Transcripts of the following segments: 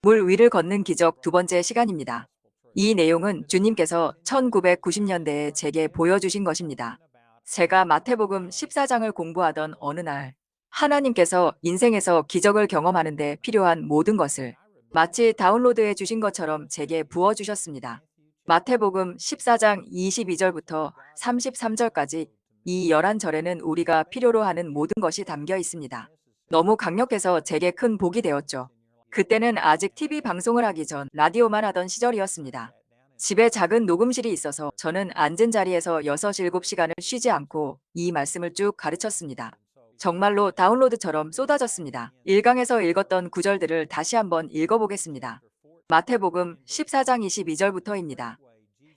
물 위를 걷는 기적 두 번째 시간입니다. 이 내용은 주님께서 1990년대에 제게 보여주신 것입니다. 제가 마태복음 14장을 공부하던 어느 날, 하나님께서 인생에서 기적을 경험하는데 필요한 모든 것을 마치 다운로드해 주신 것처럼 제게 부어주셨습니다. 마태복음 14장 22절부터 33절까지 이 11절에는 우리가 필요로 하는 모든 것이 담겨 있습니다. 너무 강력해서 제게 큰 복이 되었죠. 그때는 아직 TV 방송을 하기 전 라디오만 하던 시절이었습니다. 집에 작은 녹음실이 있어서 저는 앉은 자리에서 6, 7시간을 쉬지 않고 이 말씀을 쭉 가르쳤습니다. 정말로 다운로드처럼 쏟아졌습니다. 1강에서 읽었던 구절들을 다시 한번 읽어보겠습니다. 마태복음 14장 22절부터입니다.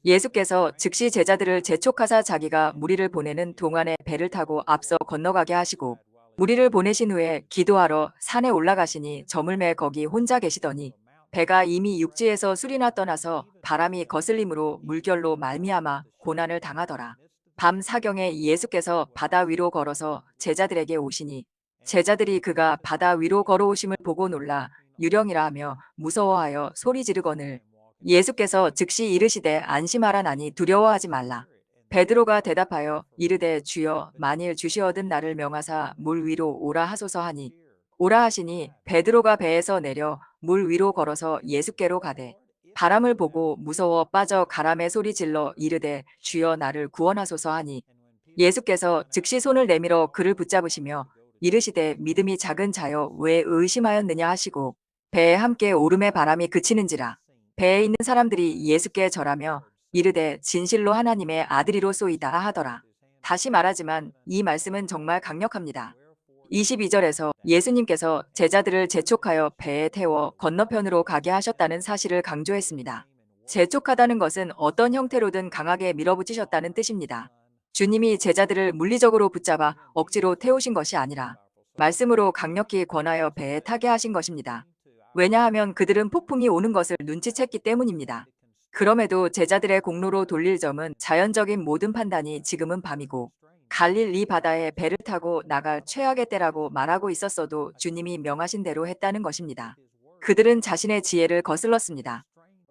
예수께서 즉시 제자들을 재촉하사 자기가 무리를 보내는 동안에 배를 타고 앞서 건너가게 하시고 무리를 보내신 후에 기도하러 산에 올라가시니 저물매 거기 혼자 계시더니 배가 이미 육지에서 수리나 떠나서 바람이 거슬림으로 물결로 말미암아 고난을 당하더라. 밤 사경에 예수께서 바다 위로 걸어서 제자들에게 오시니 제자들이 그가 바다 위로 걸어오심을 보고 놀라 유령이라 하며 무서워하여 소리 지르거늘 예수께서 즉시 이르시되 안심하라 나니 두려워하지 말라. 베드로가 대답하여 이르되 주여 만일 주시어든 나를 명하사 물 위로 오라 하소서 하니 오라 하시니 베드로가 배에서 내려 물 위로 걸어서 예수께로 가되 바람을 보고 무서워 빠져 가람의 소리 질러 이르되 주여 나를 구원하소서 하니 예수께서 즉시 손을 내밀어 그를 붙잡으시며 이르시되 믿음이 작은 자여 왜 의심하였느냐 하시고 배에 함께 오름의 바람이 그치는지라. 배에 있는 사람들이 예수께 절하며 이르되 진실로 하나님의 아들이로소이다 하더라. 다시 말하지만 이 말씀은 정말 강력합니다. 22절에서 예수님께서 제자들을 재촉하여 배에 태워 건너편으로 가게 하셨다는 사실을 강조했습니다. 재촉하다는 것은 어떤 형태로든 강하게 밀어붙이셨다는 뜻입니다. 주님이 제자들을 물리적으로 붙잡아 억지로 태우신 것이 아니라 말씀으로 강력히 권하여 배에 타게 하신 것입니다. 왜냐하면 그들은 폭풍이 오는 것을 눈치챘기 때문입니다. 그럼에도 제자들의 공로로 돌릴 점은 자연적인 모든 판단이 지금은 밤이고 갈릴리 바다에 배를 타고 나갈 최악의 때라고 말하고 있었어도 주님이 명하신 대로 했다는 것입니다. 그들은 자신의 지혜를 거슬렀습니다.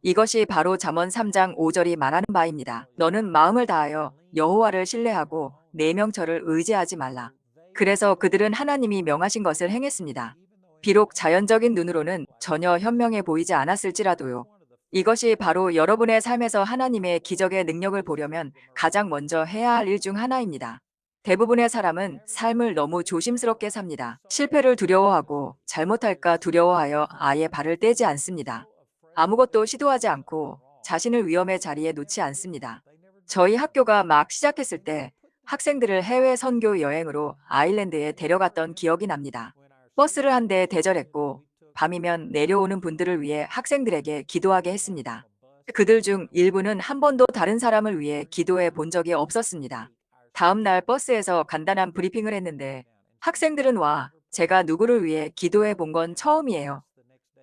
이것이 바로 잠언 3장 5절이 말하는 바입니다. 너는 마음을 다하여 여호와를 신뢰하고 내 명철을 의지하지 말라. 그래서 그들은 하나님이 명하신 것을 행했습니다. 비록 자연적인 눈으로는 전혀 현명해 보이지 않았을지라도요. 이것이 바로 여러분의 삶에서 하나님의 기적의 능력을 보려면 가장 먼저 해야 할 일 중 하나입니다. 대부분의 사람은 삶을 너무 조심스럽게 삽니다. 실패를 두려워하고 잘못할까 두려워하여 아예 발을 떼지 않습니다. 아무것도 시도하지 않고 자신을 위험의 자리에 놓지 않습니다. 저희 학교가 막 시작했을 때 학생들을 해외 선교 여행으로 아일랜드에 데려갔던 기억이 납니다. 버스를 한 대 대절했고 밤이면 내려오는 분들을 위해 학생들에게 기도하게 했습니다. 그들 중 일부는 한 번도 다른 사람을 위해 기도해 본 적이 없었습니다. 다음 날 버스에서 간단한 브리핑을 했는데 학생들은 와, 제가 누구를 위해 기도해 본 건 처음이에요.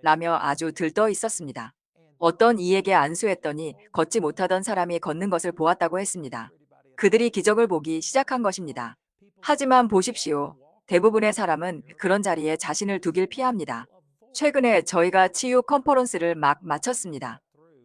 라며 아주 들떠 있었습니다. 어떤 이에게 안수했더니 걷지 못하던 사람이 걷는 것을 보았다고 했습니다. 그들이 기적을 보기 시작한 것입니다. 하지만 보십시오. 대부분의 사람은 그런 자리에 자신을 두길 피합니다. 최근에 저희가 치유 컨퍼런스를 막 마쳤습니다.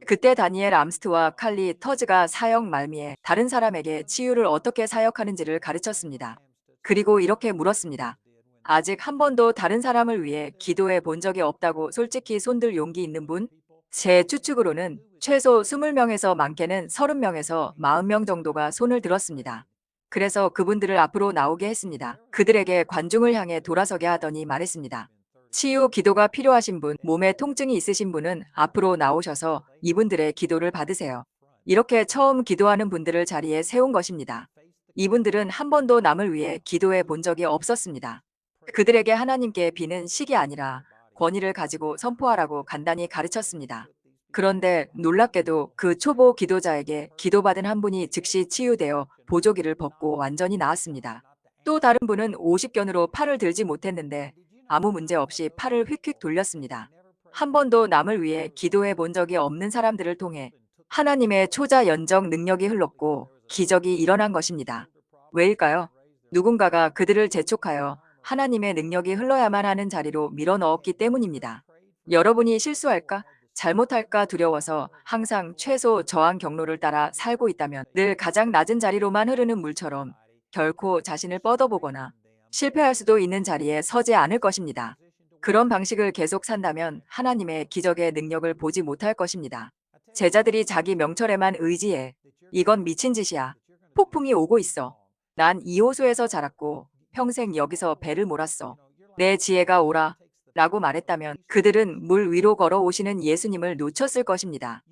그때 다니엘 암스트와 칼리 터즈가 사역 말미에 다른 사람에게 치유를 어떻게 사역하는지를 가르쳤습니다. 그리고 이렇게 물었습니다. 아직 한 번도 다른 사람을 위해 기도해 본 적이 없다고 솔직히 손들 용기 있는 분? 제 추측으로는 최소 20명에서 많게는 30명에서 40명 정도가 손을 들었습니다. 그래서 그분들을 앞으로 나오게 했습니다. 그들에게 관중을 향해 돌아서게 하더니 말했습니다. 치유 기도가 필요하신 분, 몸에 통증이 있으신 분은 앞으로 나오셔서 이분들의 기도를 받으세요. 이렇게 처음 기도하는 분들을 자리에 세운 것입니다. 이분들은 한 번도 남을 위해 기도해 본 적이 없었습니다. 그들에게 하나님께 비는 식이 아니라 권위를 가지고 선포하라고 간단히 가르쳤습니다. 그런데 놀랍게도 그 초보 기도자에게 기도받은 한 분이 즉시 치유되어 보조기를 벗고 완전히 나았습니다. 또 다른 분은 50견으로 팔을 들지 못했는데 아무 문제 없이 팔을 휙휙 돌렸습니다. 한 번도 남을 위해 기도해 본 적이 없는 사람들을 통해 하나님의 초자 연정 능력이 흘렀고 기적이 일어난 것입니다. 왜일까요? 누군가가 그들을 재촉하여 하나님의 능력이 흘러야만 하는 자리로 밀어 넣었기 때문입니다. 여러분이 실수할까? 잘못할까 두려워서 항상 최소 저항 경로를 따라 살고 있다면 늘 가장 낮은 자리로만 흐르는 물처럼 결코 자신을 뻗어보거나 실패할 수도 있는 자리에 서지 않을 것입니다. 그런 방식을 계속 산다면 하나님의 기적의 능력을 보지 못할 것입니다. 제자들이 자기 명철에만 의지해. 이건 미친 짓이야. 폭풍이 오고 있어. 난 이 호수에서 자랐고 평생 여기서 배를 몰았어. 내 지혜가 오라. 라고 말했다면 그들은 물 위로 걸어오시는 예수님을 놓쳤을 것입니다.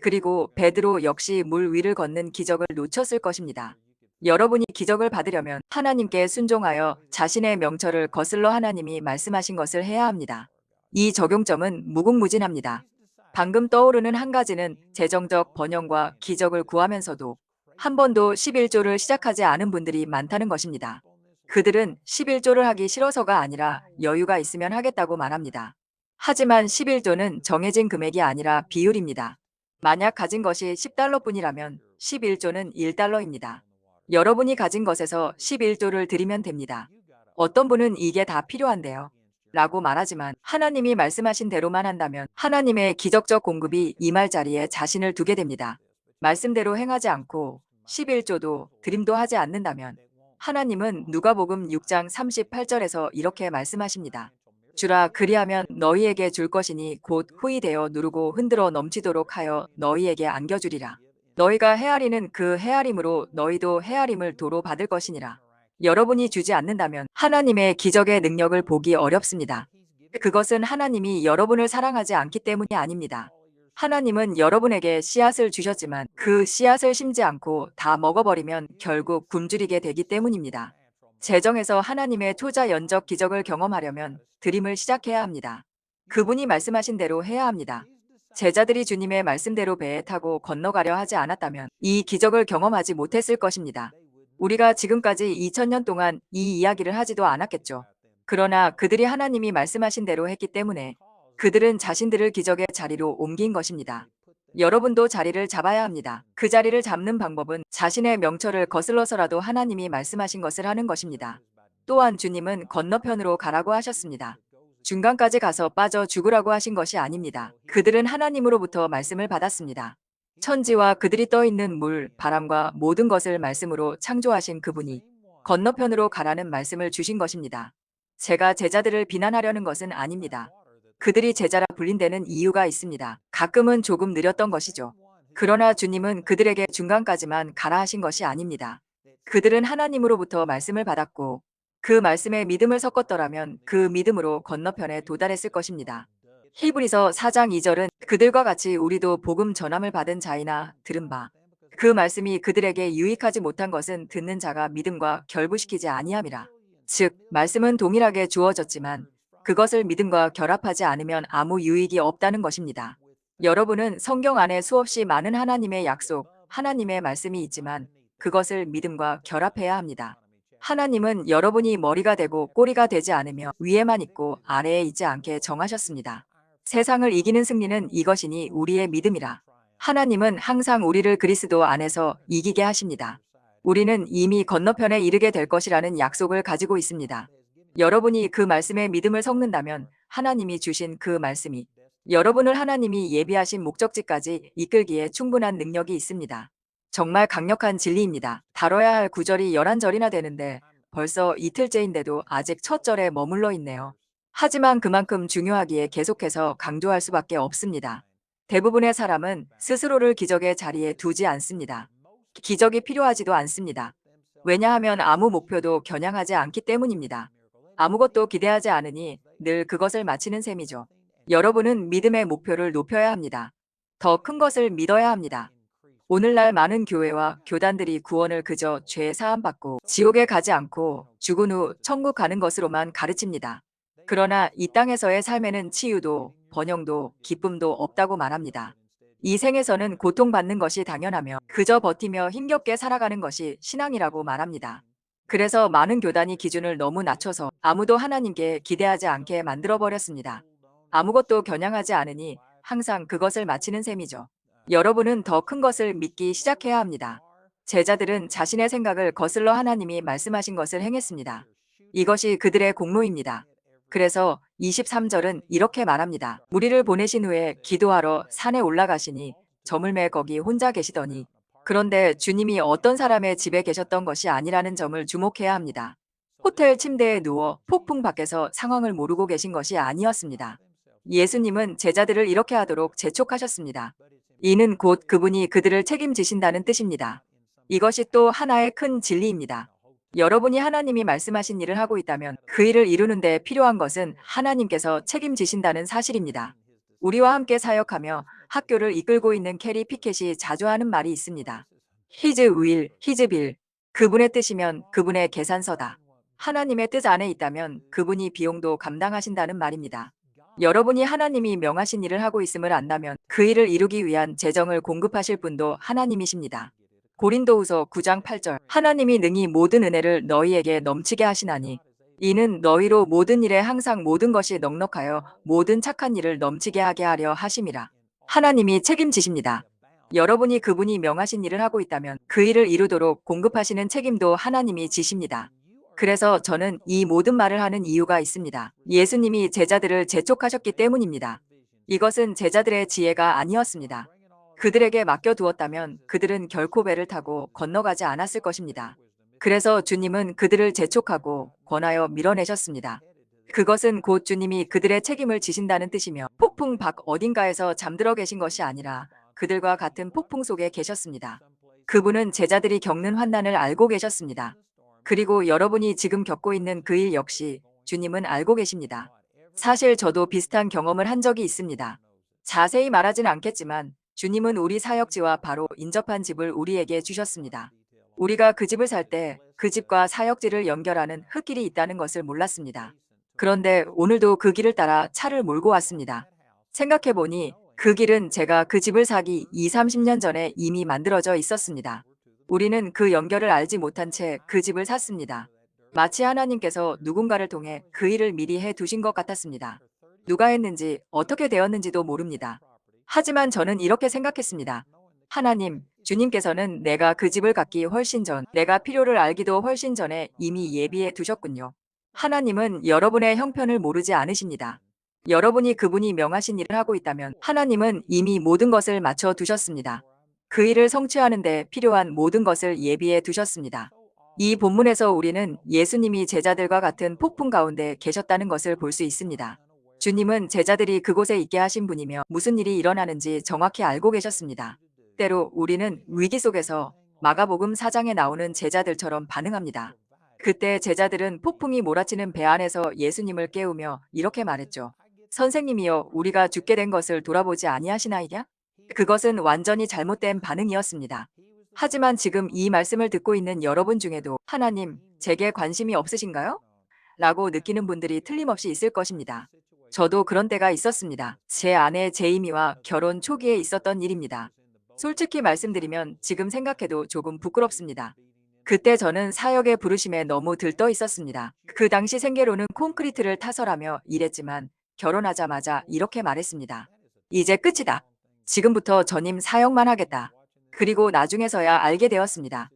그리고 베드로 역시 물 위를 걷는 기적을 놓쳤을 것입니다. 여러분이 기적을 받으려면 하나님께 순종하여 자신의 명철을 거슬러 하나님이 말씀하신 것을 해야 합니다. 이 적용점은 무궁무진합니다. 방금 떠오르는 한 가지는 재정적 번영과 기적을 구하면서도 한 번도 11조를 시작하지 않은 분들이 많다는 것입니다. 그들은 11조를 하기 싫어서가 아니라 여유가 있으면 하겠다고 말합니다. 하지만 11조는 정해진 금액이 아니라 비율입니다. 만약 가진 것이 10달러 뿐이라면 11조는 1달러입니다. 여러분이 가진 것에서 11조를 드리면 됩니다. 어떤 분은 이게 다 필요한데요. 라고 말하지만 하나님이 말씀하신 대로만 한다면 하나님의 기적적 공급이 임할 자리에 자신을 두게 됩니다. 말씀대로 행하지 않고 11조도 드림도 하지 않는다면 하나님은 누가복음 6장 38절에서 이렇게 말씀하십니다. 주라 그리하면 너희에게 줄 것이니 곧 후이 되어 누르고 흔들어 넘치도록 하여 너희에게 안겨주리라. 너희가 헤아리는 그 헤아림으로 너희도 헤아림을 도로 받을 것이니라. 여러분이 주지 않는다면 하나님의 기적의 능력을 보기 어렵습니다. 그것은 하나님이 여러분을 사랑하지 않기 때문이 아닙니다. 하나님은 여러분에게 씨앗을 주셨지만 그 씨앗을 심지 않고 다 먹어버리면 결국 굶주리게 되기 때문입니다. 재정에서 하나님의 초자 연적 기적을 경험하려면 드림을 시작해야 합니다. 그분이 말씀하신 대로 해야 합니다. 제자들이 주님의 말씀대로 배에 타고 건너가려 하지 않았다면 이 기적을 경험하지 못했을 것입니다. 우리가 지금까지 2000년 동안 이 이야기를 하지도 않았겠죠. 그러나 그들이 하나님이 말씀하신 대로 했기 때문에 그들은 자신들을 기적의 자리로 옮긴 것입니다. 여러분도 자리를 잡아야 합니다. 그 자리를 잡는 방법은 자신의 명철을 거슬러서라도 하나님이 말씀하신 것을 하는 것입니다. 또한 주님은 건너편으로 가라고 하셨습니다. 중간까지 가서 빠져 죽으라고 하신 것이 아닙니다. 그들은 하나님으로부터 말씀을 받았습니다. 천지와 그들이 떠 있는 물, 바람과 모든 것을 말씀으로 창조하신 그분이 건너편으로 가라는 말씀을 주신 것입니다. 제가 제자들을 비난하려는 것은 아닙니다. 그들이 제자라 불린 데는 이유가 있습니다. 가끔은 조금 느렸던 것이죠. 그러나 주님은 그들에게 중간까지만 가라 하신 것이 아닙니다. 그들은 하나님으로부터 말씀을 받았고 그 말씀에 믿음을 섞었더라면 그 믿음으로 건너편에 도달했을 것입니다. 히브리서 4장 2절은 그들과 같이 우리도 복음 전함을 받은 자이나 들은 바. 그 말씀이 그들에게 유익하지 못한 것은 듣는 자가 믿음과 결부시키지 아니함이라. 즉, 말씀은 동일하게 주어졌지만 그것을 믿음과 결합하지 않으면 아무 유익이 없다는 것입니다. 여러분은 성경 안에 수없이 많은 하나님의 약속, 하나님의 말씀이 있지만 그것을 믿음과 결합해야 합니다. 하나님은 여러분이 머리가 되고 꼬리가 되지 않으며 위에만 있고 아래에 있지 않게 정하셨습니다. 세상을 이기는 승리는 이것이니 우리의 믿음이라. 하나님은 항상 우리를 그리스도 안에서 이기게 하십니다. 우리는 이미 건너편에 이르게 될 것이라는 약속을 가지고 있습니다. 여러분이 그 말씀에 믿음을 섞는다면 하나님이 주신 그 말씀이 여러분을 하나님이 예비하신 목적지까지 이끌기에 충분한 능력이 있습니다. 정말 강력한 진리입니다. 다뤄야 할 구절이 11절이나 되는데 벌써 이틀째인데도 아직 첫 절에 머물러 있네요. 하지만 그만큼 중요하기에 계속해서 강조할 수밖에 없습니다. 대부분의 사람은 스스로를 기적의 자리에 두지 않습니다. 기적이 필요하지도 않습니다. 왜냐하면 아무 목표도 겨냥하지 않기 때문입니다. 아무것도 기대하지 않으니 늘 그것을 마치는 셈이죠. 여러분은 믿음의 목표를 높여야 합니다. 더 큰 것을 믿어야 합니다. 오늘날 많은 교회와 교단들이 구원을 그저 죄 사함받고 지옥에 가지 않고 죽은 후 천국 가는 것으로만 가르칩니다. 그러나 이 땅에서의 삶에는 치유도 번영도 기쁨도 없다고 말합니다. 이 생에서는 고통받는 것이 당연하며 그저 버티며 힘겹게 살아가는 것이 신앙이라고 말합니다. 그래서 많은 교단이 기준을 너무 낮춰서 아무도 하나님께 기대하지 않게 만들어버렸습니다. 아무것도 겨냥하지 않으니 항상 그것을 마치는 셈이죠. 여러분은 더 큰 것을 믿기 시작해야 합니다. 제자들은 자신의 생각을 거슬러 하나님이 말씀하신 것을 행했습니다. 이것이 그들의 공로입니다. 그래서 23절은 이렇게 말합니다. 무리를 보내신 후에 기도하러 산에 올라가시니 저물매 거기 혼자 계시더니 그런데 주님이 어떤 사람의 집에 계셨던 것이 아니라는 점을 주목해야 합니다. 호텔 침대에 누워 폭풍 밖에서 상황을 모르고 계신 것이 아니었습니다. 예수님은 제자들을 이렇게 하도록 재촉하셨습니다. 이는 곧 그분이 그들을 책임지신다는 뜻입니다. 이것이 또 하나의 큰 진리입니다. 여러분이 하나님이 말씀하신 일을 하고 있다면 그 일을 이루는 데 필요한 것은 하나님께서 책임지신다는 사실입니다. 우리와 함께 사역하며 학교를 이끌고 있는 캐리 피켓이 자주 하는 말이 있습니다. His will, His bill. 그분의 뜻이면 그분의 계산서다. 하나님의 뜻 안에 있다면 그분이 비용도 감당하신다는 말입니다. 여러분이 하나님이 명하신 일을 하고 있음을 안다면 그 일을 이루기 위한 재정을 공급하실 분도 하나님이십니다. 고린도후서 9장 8절 하나님이 능히 모든 은혜를 너희에게 넘치게 하시나니 이는 너희로 모든 일에 항상 모든 것이 넉넉하여 모든 착한 일을 넘치게 하게 하려 하심이라. 하나님이 책임지십니다. 여러분이 그분이 명하신 일을 하고 있다면 그 일을 이루도록 공급하시는 책임도 하나님이 지십니다. 그래서 저는 이 모든 말을 하는 이유가 있습니다. 예수님이 제자들을 재촉하셨기 때문입니다. 이것은 제자들의 지혜가 아니었습니다. 그들에게 맡겨두었다면 그들은 결코 배를 타고 건너가지 않았을 것입니다. 그래서 주님은 그들을 재촉하고 권하여 밀어내셨습니다. 그것은 곧 주님이 그들의 책임을 지신다는 뜻이며 폭풍 밖 어딘가에서 잠들어 계신 것이 아니라 그들과 같은 폭풍 속에 계셨습니다. 그분은 제자들이 겪는 환난을 알고 계셨습니다. 그리고 여러분이 지금 겪고 있는 그 일 역시 주님은 알고 계십니다. 사실 저도 비슷한 경험을 한 적이 있습니다. 자세히 말하진 않겠지만 주님은 우리 사역지와 바로 인접한 집을 우리에게 주셨습니다. 우리가 그 집을 살 때 그 집과 사역지를 연결하는 흙길이 있다는 것을 몰랐습니다. 그런데 오늘도 그 길을 따라 차를 몰고 왔습니다. 생각해보니 그 길은 제가 그 집을 사기 2, 30년 전에 이미 만들어져 있었습니다. 우리는 그 연결을 알지 못한 채 그 집을 샀습니다. 마치 하나님께서 누군가를 통해 그 일을 미리 해 두신 것 같았습니다. 누가 했는지 어떻게 되었는지도 모릅니다. 하지만 저는 이렇게 생각했습니다. 하나님, 주님께서는 내가 그 집을 갖기 훨씬 전, 내가 필요를 알기도 훨씬 전에 이미 예비해 두셨군요. 하나님은 여러분의 형편을 모르지 않으십니다. 여러분이 그분이 명하신 일을 하고 있다면 하나님은 이미 모든 것을 맞춰 두셨습니다. 그 일을 성취하는 데 필요한 모든 것을 예비해 두셨습니다. 이 본문에서 우리는 예수님이 제자들과 같은 폭풍 가운데 계셨다는 것을 볼 수 있습니다. 주님은 제자들이 그곳에 있게 하신 분이며 무슨 일이 일어나는지 정확히 알고 계셨습니다. 때로 우리는 위기 속에서 마가복음 4장에 나오는 제자들처럼 반응합니다. 그때 제자들은 폭풍이 몰아치는 배 안에서 예수님을 깨우며 이렇게 말했죠. 선생님이여 우리가 죽게 된 것을 돌아보지 아니하시나이랴? 그것은 완전히 잘못된 반응이었습니다. 하지만 지금 이 말씀을 듣고 있는 여러분 중에도 하나님, 제게 관심이 없으신가요? 라고 느끼는 분들이 틀림없이 있을 것입니다. 저도 그런 때가 있었습니다. 제 아내 제이미와 결혼 초기에 있었던 일입니다. 솔직히 말씀드리면 지금 생각해도 조금 부끄럽습니다. 그때 저는 사역의 부르심에 너무 들떠 있었습니다. 그 당시 생계로는 콘크리트를 타설하며 일했지만 결혼하자마자 이렇게 말했습니다. 이제 끝이다. 지금부터 전임 사역만 하겠다. 그리고 나중에서야 알게 되었습니다.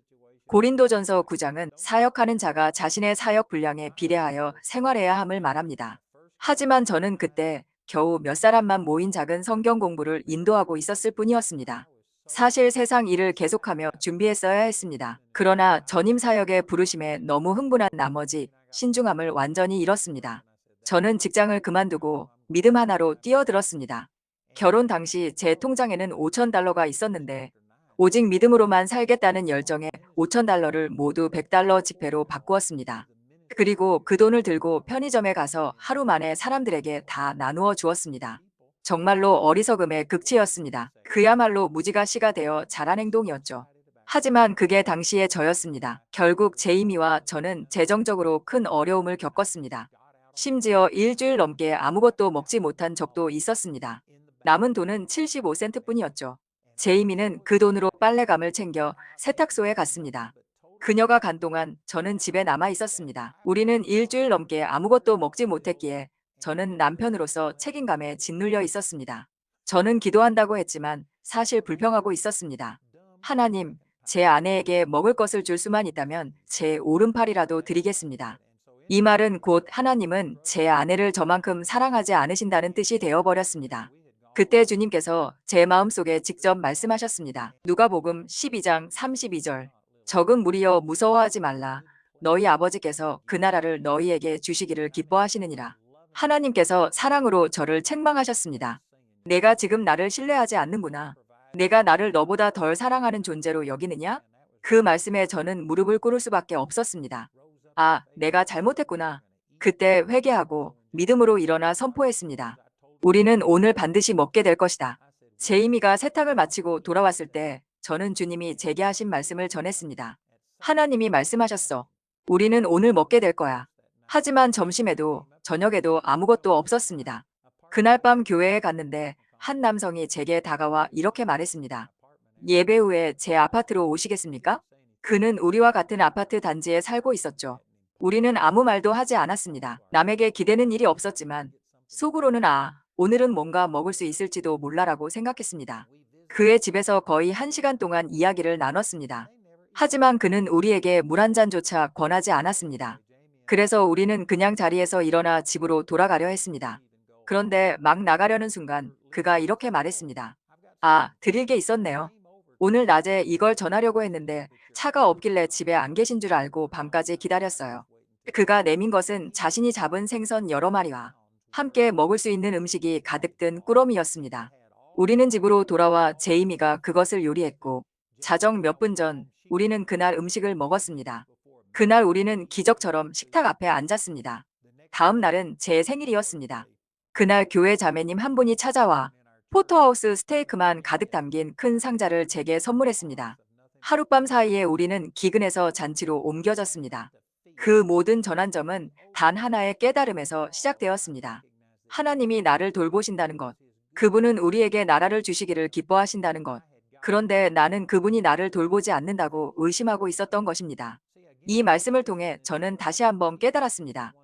고린도전서 9장은 사역하는 자가 자신의 사역 분량에 비례하여 생활해야 함을 말합니다. 하지만 저는 그때 겨우 몇 사람만 모인 작은 성경 공부를 인도하고 있었을 뿐이었습니다. 사실 세상 일을 계속하며 준비했어야 했습니다. 그러나 전임 사역의 부르심에 너무 흥분한 나머지 신중함을 완전히 잃었습니다. 저는 직장을 그만두고 믿음 하나로 뛰어들었습니다. 결혼 당시 제 통장에는 5천 달러가 있었는데 오직 믿음으로만 살겠다는 열정에 5천 달러를 모두 100달러 지폐로 바꾸었습니다. 그리고 그 돈을 들고 편의점에 가서 하루 만에 사람들에게 다 나누어 주었습니다. 정말로 어리석음의 극치였습니다. 그야말로 무지가 씨가 되어 잘한 행동이었죠. 하지만 그게 당시의 저였습니다. 결국 제이미와 저는 재정적으로 큰 어려움을 겪었습니다. 심지어 일주일 넘게 아무것도 먹지 못한 적도 있었습니다. 남은 돈은 75센트 뿐이었죠. 제이미는 그 돈으로 빨래감을 챙겨 세탁소에 갔습니다. 그녀가 간 동안 저는 집에 남아 있었습니다. 우리는 일주일 넘게 아무것도 먹지 못했기에 저는 남편으로서 책임감에 짓눌려 있었습니다. 저는 기도한다고 했지만 사실 불평하고 있었습니다. 하나님, 제 아내에게 먹을 것을 줄 수만 있다면 제 오른팔이라도 드리겠습니다. 이 말은 곧 하나님은 제 아내를 저만큼 사랑하지 않으신다는 뜻이 되어버렸습니다. 그때 주님께서 제 마음속에 직접 말씀하셨습니다. 누가복음 12장 32절. 적은 무리여 무서워하지 말라. 너희 아버지께서 그 나라를 너희에게 주시기를 기뻐하시느니라. 하나님께서 사랑으로 저를 책망하셨습니다. 내가 지금 나를 신뢰하지 않는구나. 내가 나를 너보다 덜 사랑하는 존재로 여기느냐? 그 말씀에 저는 무릎을 꿇을 수밖에 없었습니다. 아, 내가 잘못했구나. 그때 회개하고 믿음으로 일어나 선포했습니다. 우리는 오늘 반드시 먹게 될 것이다. 제이미가 세탁을 마치고 돌아왔을 때 저는 주님이 제게 하신 말씀을 전했습니다. 하나님이 말씀하셨어. 우리는 오늘 먹게 될 거야. 하지만 점심에도 저녁에도 아무것도 없었습니다. 그날 밤 교회에 갔는데 한 남성이 제게 다가와 이렇게 말했습니다. 예배 후에 제 아파트로 오시겠습니까? 그는 우리와 같은 아파트 단지에 살고 있었죠. 우리는 아무 말도 하지 않았습니다. 남에게 기대는 일이 없었지만 속으로는 아, 오늘은 뭔가 먹을 수 있을지도 몰라라고 생각했습니다. 그의 집에서 거의 한 시간 동안 이야기를 나눴습니다. 하지만 그는 우리에게 물 한 잔조차 권하지 않았습니다. 그래서 우리는 그냥 자리에서 일어나 집으로 돌아가려 했습니다. 그런데 막 나가려는 순간 그가 이렇게 말했습니다. 아, 드릴 게 있었네요. 오늘 낮에 이걸 전하려고 했는데 차가 없길래 집에 안 계신 줄 알고 밤까지 기다렸어요. 그가 내민 것은 자신이 잡은 생선 여러 마리와 함께 먹을 수 있는 음식이 가득 든 꾸러미였습니다. 우리는 집으로 돌아와 제이미가 그것을 요리했고 자정 몇 분 전 우리는 그날 음식을 먹었습니다. 그날 우리는 기적처럼 식탁 앞에 앉았습니다. 다음 날은 제 생일이었습니다. 그날 교회 자매님 한 분이 찾아와 포터하우스 스테이크만 가득 담긴 큰 상자를 제게 선물했습니다. 하룻밤 사이에 우리는 기근에서 잔치로 옮겨졌습니다. 그 모든 전환점은 단 하나의 깨달음에서 시작되었습니다. 하나님이 나를 돌보신다는 것. 그분은 우리에게 나라를 주시기를 기뻐하신다는 것. 그런데 나는 그분이 나를 돌보지 않는다고 의심하고 있었던 것입니다. 이 말씀을 통해 저는 다시 한번 깨달았습니다.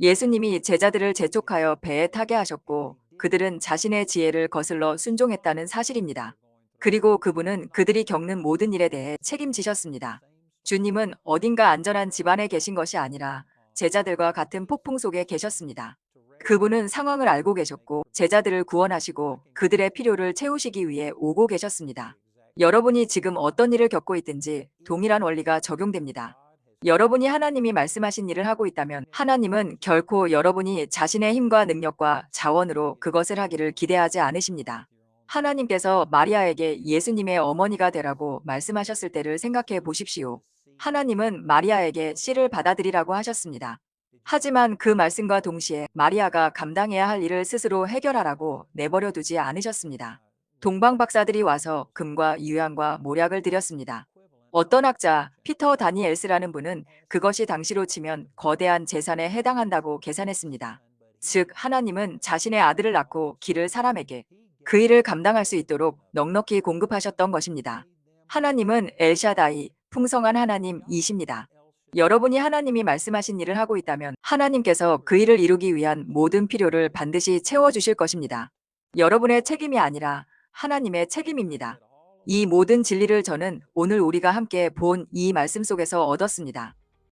예수님이 제자들을 재촉하여 배에 타게 하셨고 그들은 자신의 지혜를 거슬러 순종했다는 사실입니다. 그리고 그분은 그들이 겪는 모든 일에 대해 책임지셨습니다. 주님은 어딘가 안전한 집안에 계신 것이 아니라 제자들과 같은 폭풍 속에 계셨습니다. 그분은 상황을 알고 계셨고 제자들을 구원하시고 그들의 필요를 채우시기 위해 오고 계셨습니다. 여러분이 지금 어떤 일을 겪고 있든지 동일한 원리가 적용됩니다. 여러분이 하나님이 말씀하신 일을 하고 있다면 하나님은 결코 여러분이 자신의 힘과 능력과 자원으로 그것을 하기를 기대하지 않으십니다. 하나님께서 마리아에게 예수님의 어머니가 되라고 말씀하셨을 때를 생각해 보십시오. 하나님은 마리아에게 씨를 받아들이라고 하셨습니다. 하지만 그 말씀과 동시에 마리아가 감당해야 할 일을 스스로 해결하라고 내버려 두지 않으셨습니다. 동방 박사들이 와서 금과 유향과 모략을 드렸습니다. 어떤 학자 피터 다니엘스라는 분은 그것이 당시로 치면 거대한 재산에 해당한다고 계산했습니다. 즉 하나님은 자신의 아들을 낳고 기를 사람에게 그 일을 감당할 수 있도록 넉넉히 공급하셨던 것입니다. 하나님은 엘샤다이 풍성한 하나님이십니다. 여러분이 하나님이 말씀하신 일을 하고 있다면 하나님께서 그 일을 이루기 위한 모든 필요를 반드시 채워주실 것입니다. 여러분의 책임이 아니라 하나님의 책임입니다. 이 모든 진리를 저는 오늘 우리가 함께 본 이 말씀 속에서 얻었습니다.